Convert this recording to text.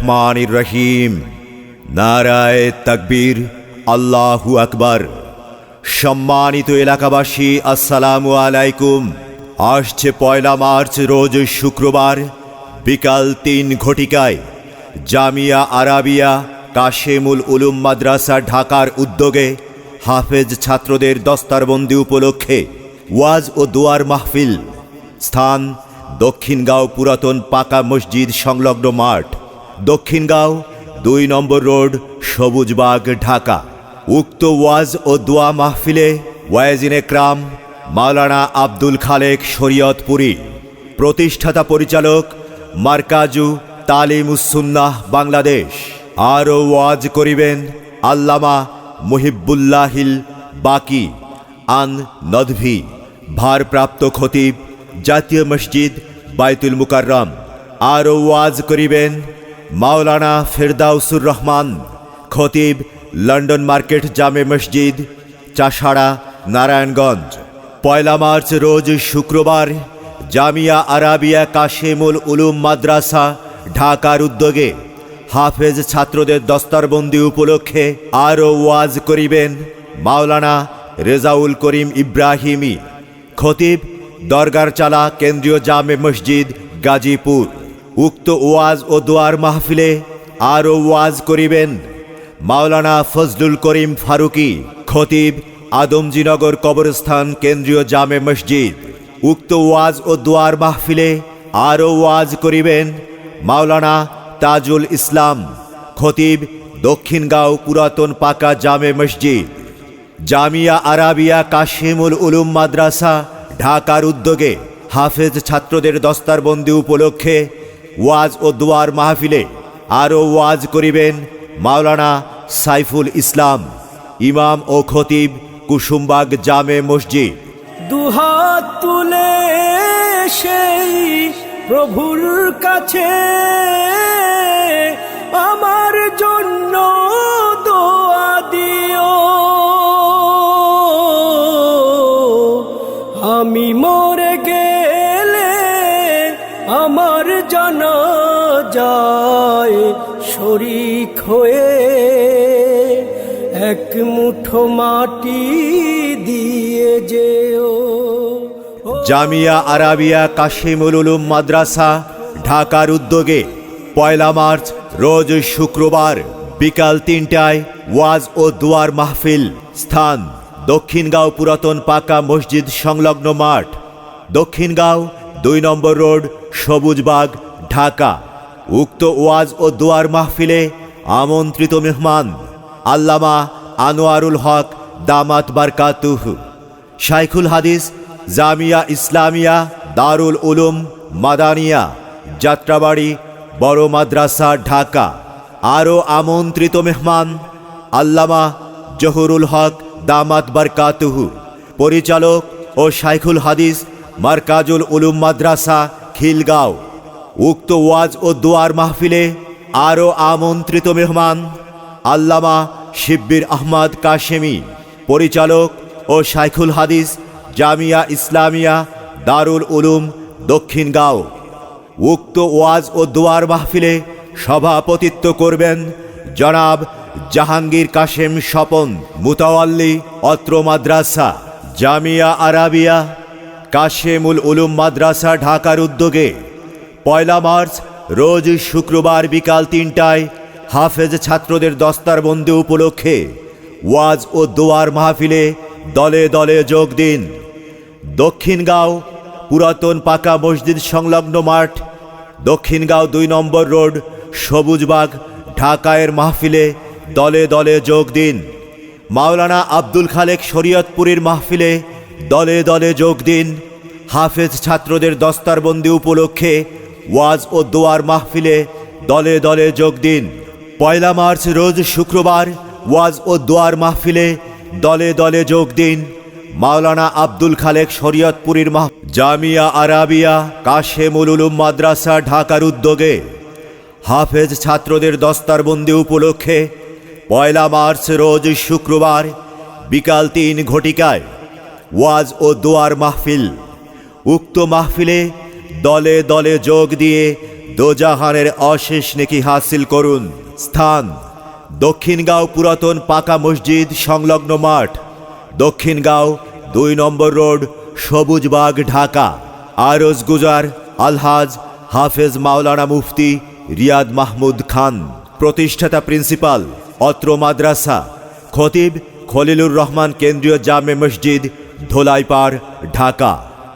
রহমান রহিম নারায় তাকবীর, আল্লাহু আকবার। সম্মানিত এলাকাবাসী, আসসালামু আলাইকুম। আসছে পয়লা মার্চ রোজ শুক্রবার, বিকাল তিন ঘটিকায়। জামিয়া আরাবিয়া, কাশেমুল উলুম মাদ্রাসা, ঢাকার উদ্যোগে হাফেজ ছাত্রদের দস্তারবন্দি উপলক্ষে ওয়াজ ও দোয়ার মাহফিল। স্থান দক্ষিণগাঁও পুরাতন পাকা মসজিদ সংলগ্ন মাঠ। দক্ষিণগাঁও দুই নম্বর রোড সবুজবাগ ঢাকা। উক্ত ওয়াজ ও দোয়া মাহফিলে ওয়াজিনে ক্রাম মাওলানা আব্দুল খালেক শরীয়তপুরী। প্রতিষ্ঠাতা পরিচালক মার্কাজু তালিমুসুন্নাহ বাংলাদেশ। আরও ওয়াজ করিবেন আল্লামা মুহিবুল্লাহিল বাকি আন নদভি, ভারপ্রাপ্ত খতিব, জাতীয় মসজিদ, বাইতুল মুকাররম। আরও ওয়াজ করিবেন মাওলানা ফেরদাউসুর রহমান, খতিব লন্ডন মার্কেট জামে মসজিদ, চাষাড়া, নারায়ণগঞ্জ। পয়লা মার্চ রোজ শুক্রবার জামিয়া আরাবিয়া কাশেমুল উলুম মাদ্রাসা, ঢাকার উদ্যোগে হাফেজ ছাত্রদের দস্তারবন্দি উপলক্ষে আরও ওয়াজ করিবেন মাওলানা রেজাউল করিম ইব্রাহিমি। খতিব দরগার চালা কেন্দ্রীয় জামে মসজিদ গাজীপুর। উক্ত ওয়াজ ও দোয়ার মাহফিলে আরও ওয়াজ করিবেন। মাওলানা ফজলুল করিম ফারুকি, খতিব আদমজিনগর কবরস্থান কেন্দ্রীয় জামে মসজিদ। উক্ত ওয়াজ ও দোয়ার মাহফিলে আরও ওয়াজ করিবেন মাওলানা তাজুল ইসলাম, খতিব দক্ষিণগাঁও পুরাতন পাকা জামে মসজিদ। জামিয়া আরাবিয়া কাশিমুল উলুম মাদ্রাসা ঢাকার উদ্যোগে হাফেজ ছাত্রদের দস্তারবন্দি উপলক্ষে ওয়াজ ও দোয়ার মাহফিলে আরও ওয়াজ করিবেন মাওলানা সাইফুল ইসলাম, ইমাম ও খতিব কুসুমবাগ জামে মসজিদ। দুহাত তুলে সেই প্রভুর কাছে আমার জন্য দোয়া দিও। আমি মরে জানা যায় শরিক হয়ে এক মুঠো মাটি দিয়ে যেও। জামিয়া আরাবিয়া কাশিমুল মাদ্রাসা, ঢাকার উদ্যোগে পয়লা মার্চ, রোজ শুক্রবার বিকাল তিনটায় ওয়াজ ও দুয়ার মাহফিল, স্থান দক্ষিণগাঁও পুরাতন পাকা মসজিদ সংলগ্ন মাঠ, দক্ষিণগাঁও দুই নম্বর রোড সবুজবাগ ঢাকা। উক্ত ওয়াজ ও দোয়ার মাহফিলে আমন্ত্রিত মেহমান, আল্লামা আনোয়ারুল হক দামাত বারকাতুহ। শাইখুল হাদিস, জামিয়া ইসলামিয়া, দারুল উলুম, মাদানিয়া, যাত্রাবাড়ি, বড় মাদ্রাসা, ঢাকা। আরও আমন্ত্রিত মেহমান, আল্লামা জহুরুল হক দামাত বারকাতুহু। পরিচালক ও শাইখুল হাদিস মার্কাজুল উলুম মাদ্রাসা, খিলগাঁও। উক্ত ওয়াজ ও দোয়ার মাহফিলে আরও আমন্ত্রিত মেহমান আল্লামা শিব্বির আহমদ কাশেমি, পরিচালক ও শাইখুল হাদিস, জামিয়া ইসলামিয়া, দারুল উলুম দক্ষিণগাঁও উক্ত ওয়াজ ও দোয়ার মাহফিলে সভাপতিত্ব করবেন জনাব জাহাঙ্গীর কাশেম স্বপন, মুতাওয়াল্লি, অত্র মাদ্রাসা, জামিয়া আরাবিয়া কাশেমুল উলুম মাদ্রাসা ঢাকার উদ্যোগে পয়লা মার্চ, রোজ শুক্রবার বিকাল তিনটায় হাফেজ ছাত্রদের দস্তার দস্তারবন্দি উপলক্ষে ওয়াজ ও দোয়ার মাহফিলে দলে দলে যোগ দিন। দক্ষিণগাঁও পুরাতন পাকা মসজিদ সংলগ্ন মাঠ, দক্ষিণগাঁও দুই নম্বর রোড সবুজবাগ ঢাকায়ের মাহফিলে দলে দলে যোগ দিন। মাওলানা আব্দুল খালেক শরীয়তপুরীর মাহফিলে দলে দলে যোগ দিন। হাফেজ ছাত্রদের দস্তারবন্দি উপলক্ষে ওয়াজ ও দোয়ার মাহফিলে দলে দলে যোগ দিন। পয়লা মার্চ রোজ শুক্রবার ওয়াজ ও দোয়ার মাহফিলে দলে দলে যোগ দিন। মাওলানা আব্দুল খালেক শরীয়তপুরীর মাহ জামিয়া আরাবিয়া কাশেমুল উলুম মাদ্রাসা ঢাকার উদ্যোগে হাফেজ ছাত্রদের দস্তারবন্দি উপলক্ষে পয়লা মার্চ রোজ শুক্রবার বিকাল তিন ঘটিকায় ওয়াজ ও দোয়ার মাহফিল। উক্ত মাহফিলে দলে দলে যোগ দিয়ে দোজাহানের অশেষ নেকি হাসিল করুন। স্থান, দক্ষিণগাঁও পুরাতন পাকা মসজিদ সংলগ্ন মাঠ। দক্ষিণগাঁও দুই নম্বর রোড সবুজবাগ ঢাকা। আরজ গুজার, আলহাজ, হাফেজ মাওলানা মুফতি রিয়াদ মাহমুদ খান। প্রতিষ্ঠাতা প্রিন্সিপাল, অত্র মাদ্রাসা। খতিব খলিলুর রহমান কেন্দ্রীয় জামে মসজিদ ধোলাইপাড় ঢাকা।